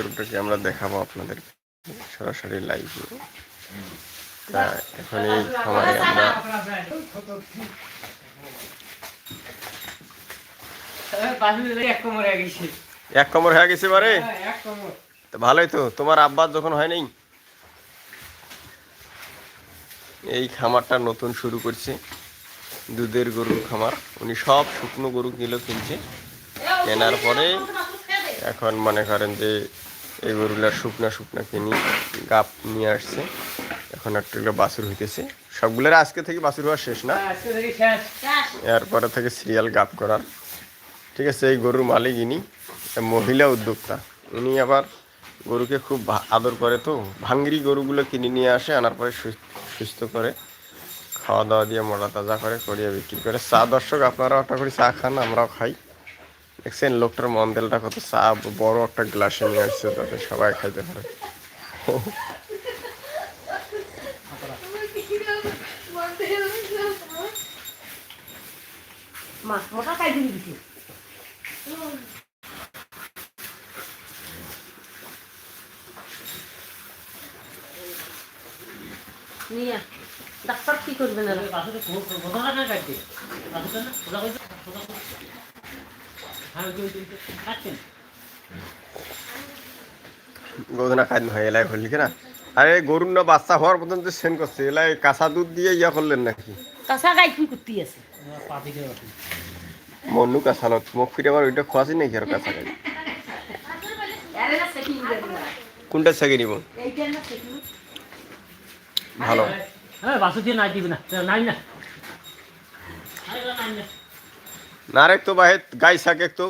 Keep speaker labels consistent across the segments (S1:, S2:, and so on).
S1: গরুটাকে আমরা দেখাবো আপনাদের সরাসরি লাইভে তা এখন এই খামারে আমরা
S2: এক কোমর হয়ে গেছে।
S1: কমর হয়ে গেছে বারে?
S2: এক
S1: তো ভালোই তো তোমার আব্বার যখন হয় নাই? এই খামারটা নতুন শুরু করছে দুধের গরুর খামার। উনি সব শুকনো গরু কিলো কিনছে। কেনার পরে এখন মনে করেন যে এই গরুগুলা শুকনা শুকনা কিনি, গাপ নিয়ে আসছে। এখন একটা বাছুর হইতেছে। সবগুলোর আজকে থেকে বাছুর হওয়া শেষ না? এরপরে থেকে সিরিয়াল গাপ করার। ঠিক আছে, এই গরুর মালিক ইনি মহিলা উদ্যোক্তা। উনি আবার গরুকে খুব আদর করে তো। ভাঙ্গিরি গরুগুলো কিনে নিয়ে আসে, আনার পরে সুস- সুস্থ করে খাওয়া দাওয়া দিয়ে মোটা তাজা করে, করিয়ে বিক্রি করে। চা দর্শক, আপনারাও একটা করে চা খান, আমরাও খাই। দেখছেন লোকটার মন্দেলটা কত চা বড় একটা গ্লাসে নিয়ে আসছে তাতে সবাই খাইতে পারে।
S3: ডাক্তার কি করবে না
S1: গোদনা খাই হয় এলাই করলি না আরে গরুর না বাচ্চা হওয়ার পর্যন্ত সেন করছে এলাই কাঁচা দুধ দিয়ে ইয়া করলেন নাকি?
S3: কাঁচা গাই কি করতে আছে।
S1: মনু কাঁচা নত মুখ ফিরে আবার ওইটা খোয়াছি নাকি আর কাঁচা খাই কোনটা সেকে নিব? ভালো।
S2: হ্যাঁ বাসু দিয়ে নাই দিবি না নাই না।
S1: না রে তো বাহে গাই থাকে তো।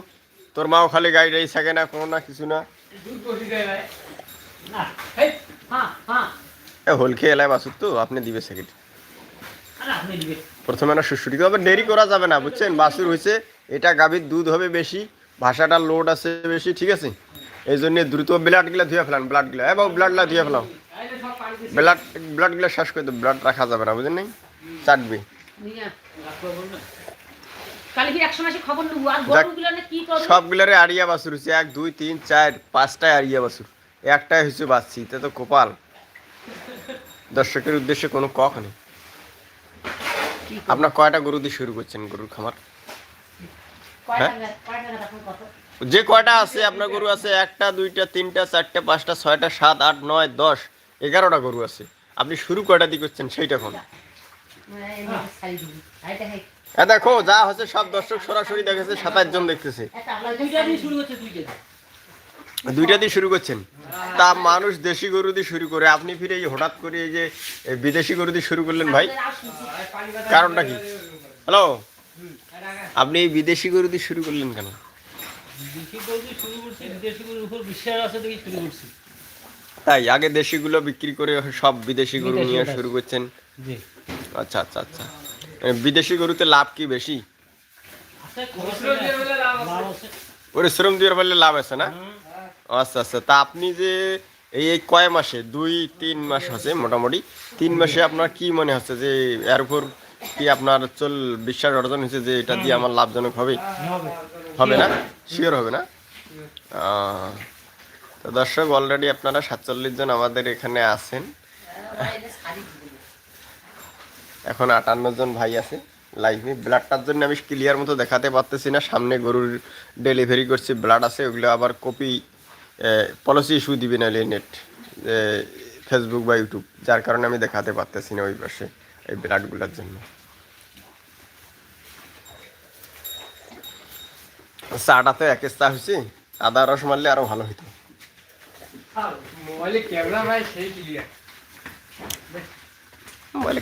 S1: তোর মাও খালি গাই টাই থাকে না কোনো না কিছু না। হোল খেয়ে এলাই বাসুর তো আপনি দিবে
S2: দিবে।
S1: প্রথমে না সুশুটি তবে দেরি করা যাবে না বুঝছেন? বাসুর হয়েছে এটা গাভীর দুধ হবে বেশি ভাষাটা লোড আছে বেশি ঠিক আছে? এই জন্য দ্রুত ব্লাডগুলা ধুয়ে ফেলান ব্লাডগুলা এবং ব্লাডগুলা ধুয়ে ফেলাম ব্লাড ব্লাডগুলা শেষ করে তো ব্লাড রাখা যাবে না বুঝলেন নাই? চাটবে। সবগুলারে আড়িয়া বাছুর হচ্ছে। এক দুই তিন চার পাঁচটায় আড়িয়া বাছুর। একটাই হচ্ছে বাচ্চি এটা তো কপাল। দর্শকের উদ্দেশ্যে কোনো কক নেই। আপনার কয়টা গরু দিয়ে শুরু করছেন গরুর খামার? হ্যাঁ? যে কয়টা আছে আপনার গরু আছে একটা দুইটা তিনটা চারটা পাঁচটা ছয়টা সাত আট নয় দশ এগারোটা গরু আছে। আপনি শুরু কয়টা দিয়ে করছেন সেইটা কোন দেখো যা হচ্ছে সব দর্শক সরাসরি দেখেছে সাতাশ জন দেখতেছে।
S2: দুইটা দিয়ে শুরু
S1: করছেন। তা মানুষ দেশি গরু দিয়ে শুরু করে আপনি ফিরে এই হঠাৎ করে এই যে বিদেশি গরু দিয়ে শুরু করলেন ভাই? কারণটা কি? হ্যালো? আপনি এই বিদেশি গরু দিয়ে শুরু করলেন কেন? তাই আগে দেশিগুলো বিক্রি করে সব বিদেশি গরু নিয়ে শুরু করছেন? আচ্ছা আচ্ছা আচ্ছা। বিদেশি গরুতে লাভ কি বেশি?
S2: পরিশ্রম দিয়ে বলে লাভ আছে
S1: না? আচ্ছা আচ্ছা। তা আপনি যে এই এই কয় মাসে? দুই, তিন মাস আছে মোটামুটি। তিন মাসে আপনার কি মনে হচ্ছে যে এর উপর কি আপনার চল বিশ্বাস অর্জন হয়েছে যে এটা দিয়ে আমার লাভজনক হবে?
S2: হবে
S1: না? শিওর হবে না? তো দর্শক অলরেডি আপনারা সাতচল্লিশ জন আমাদের এখানে আছেন। এখন আটান্ন জন ভাই আছে লাইভে ব্লাডটার জন্য আমি ক্লিয়ার মতো দেখাতে পারতেছি না। সামনে গরুর ডেলিভারি করছি ব্লাড আছে ওগুলো আবার কপি পলিসি ইস্যু দিবে না নেট ফেসবুক বা ইউটিউব যার কারণে আমি দেখাতে পারতেছি না ওই পাশে এই ব্লাডগুলোর জন্য। চাটা তো এক চা হয়েছে আদা রস মারলে আরও ভালো হতো
S2: মোবাইলে ক্যামেরা ভাই সেই ক্লিয়ার
S1: বলে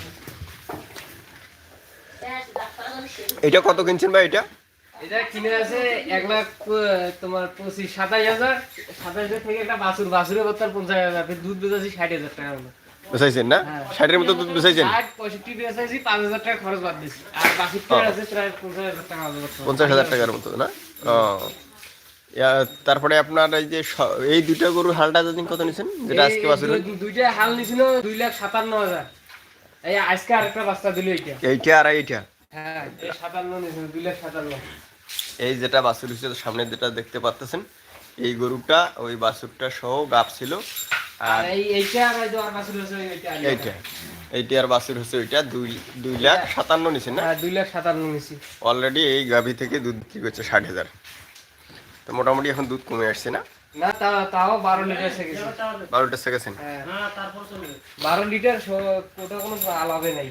S1: এটা কত কিনছেন ভাই এটা?
S2: এটা কিনে আছে এক লাখ তোমার পঁচিশ সাতাশ হাজার। সাতাশ হাজার থেকে একটা বাছুর বাছুরের বত্তার পঞ্চাশ হাজার দুধ বেচাছি ষাট হাজার টাকার মতো।
S1: বেচাইছেন না?
S2: হ্যাঁ।
S1: ষাটের মতো দুধ বেচাইছেন?
S2: ষাট পঁয়ষট্টি বেচাইছি পাঁচ হাজার টাকা খরচ বাদ দিছি। আর বাষট্টি আছে প্রায় পঞ্চাশ হাজার টাকা
S1: টাকার মতো না? ও। তারপরে আপনার এই যে এই দুইটা গরুর হালটা যেদিন কত নিছেন? যেটা আজকে বাছুর
S2: দুইটা হাল নিছিল দুই লাখ সাতান্ন হাজার। এই আজকে আরেকটা বাচ্চা দিল এইটা।
S1: এইটা আর এইটা?
S2: এই সাতান্ন
S1: এই যেটা বাছুর হচ্ছে সামনে যেটা দেখতে পাচ্তেছেন এই গরুটা ওই বাছুরটা সহ গাপ ছিল।
S2: আর
S1: আর
S2: এই এইটা
S1: এইটা আর বাছুর হচ্ছে ওইটা দুই দুই লাখ সাতান্ন নিছে না?
S2: হ্যাঁ, দুই লাখ সাতান্ন নিছি
S1: অলরেডি এই গাভী থেকে দুধ বিক্রি করছে ষাট হাজার। তো মোটামুটি এখন দুধ কমে আসছে না?
S2: না তা তাও বারো লিটার গেছে।
S1: বারোটা সেকেছেন
S2: হ্যাঁ বারো লিটার কোনো আলাদা নাই।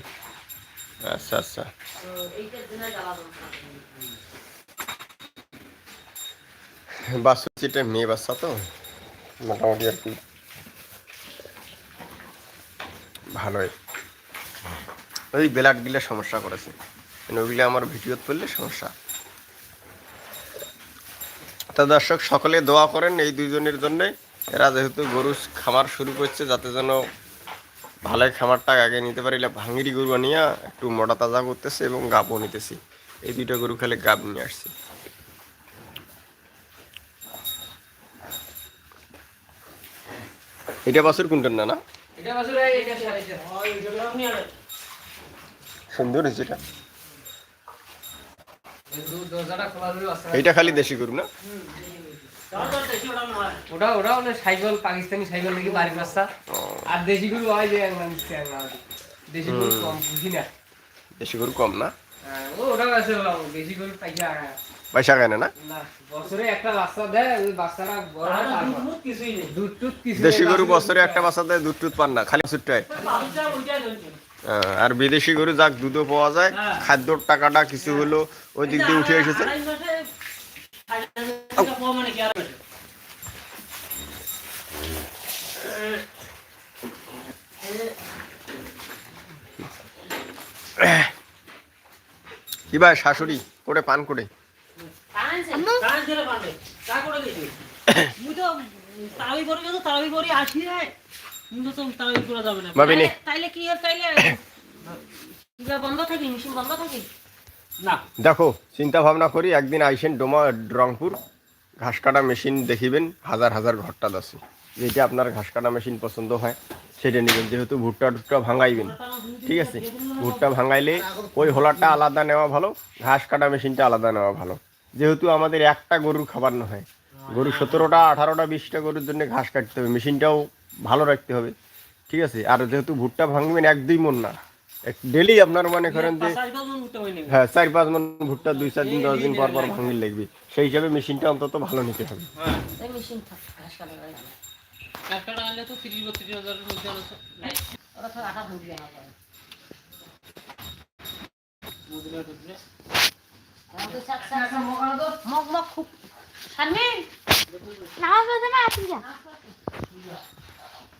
S1: আচ্ছা আচ্ছা। যেটা মেয়ে বাচ্চা তো, মোটামুটি আর কি। ভালোই। ওই ব্লাড গিলে সমস্যা করেছে। মানে ওইগুলো আমার ভিডিওত পড়লে সমস্যা। তা দর্শক, সকলে দোয়া করেন এই দুইজনের জন্য। এরা যেহেতু গরু খামার শুরু করছে, যাতে যেন ভালোই খামারটা আগে নিতে পারিলে ভাঙিরি গরু আনিয়া একটু মোটা তাজা করতেছে এবং গাবও নিতেছি। এই দুইটা গরু খেলে গাব নিয়ে আসছি। এটা বাছুর কোনটার না না
S2: এটা এটা।
S1: সুন্দর হয়েছে এটা।
S2: দরজাটা খোলা
S1: দেশি গরু না?
S2: ওটা ওটা হলো সাইকেল পাকিস্তানি সাইকেল নাকি বাড়ির বাচ্চা। আর দেশি গরু হয় যে হয়। দেশি গরু কম বুঝি না?
S1: দেশি গরু কম না?
S2: হ্যাঁ, ও ওটাও আছে দেশি গরু পাইকা
S1: পয়সা কেন না?
S2: না বছরে একটা বাচ্চা দেয় ওই বাচ্চাটা বড় হয় তারপর। দুধ টুধ কিছু
S1: দেশি গরু
S2: বছরে
S1: একটা বাচ্চা দেয় দুধ টুধ পান না খালি বাছুরটাই আর বিদেশি গরু যাক দুধও পাওয়া যায় খাদ্যর টাকাটা কিছু হলো ওই দিক দিয়ে উঠে এসেছে। কি ভাই শাশুড়ি? করে পান করে
S3: কি
S1: দেখো চিন্তা ভাবনা করি একদিন আইসেন ডোমা রংপুর। ঘাস কাটা মেশিন দেখিবেন হাজার হাজার ঘরটা আছে। যেটা আপনার ঘাস কাটা মেশিন পছন্দ হয়। সেটা নেবেন যেহেতু ভুট্টা টুট্টা ভাঙাইবেন। ঠিক আছে? ভুট্টা ভাঙাইলে ওই হোলারটা আলাদা নেওয়া ভালো ঘাস কাটা মেশিনটা আলাদা নেওয়া ভালো। যেহেতু আমাদের একটা গরুর খাবার না হয় গরু সতেরোটা আঠারোটা বিশটা গরুর জন্য ঘাস কাটতে হবে মেশিনটাও ভালো রাখতে হবে। ঠিক আছে? আর যেহেতু ভুট্টা ভাঙবেন এক দুই মন না ডেলি আপনার মনে করেন যে হ্যাঁ চার পাঁচ মন ভুট্টা দুই চার দিন দশ দিন পর পর ভাঙির লাগবে। সেই হিসাবে মেশিনটা অন্তত ভালো নিতে হবে।
S4: একটা আনলে তো তিরিশ বত্রিশ হাজারের মধ্যে
S3: ওরা তো আটা চাক চাক মগ মগ খুব শারমিন!
S5: না আসবে না আসি যা।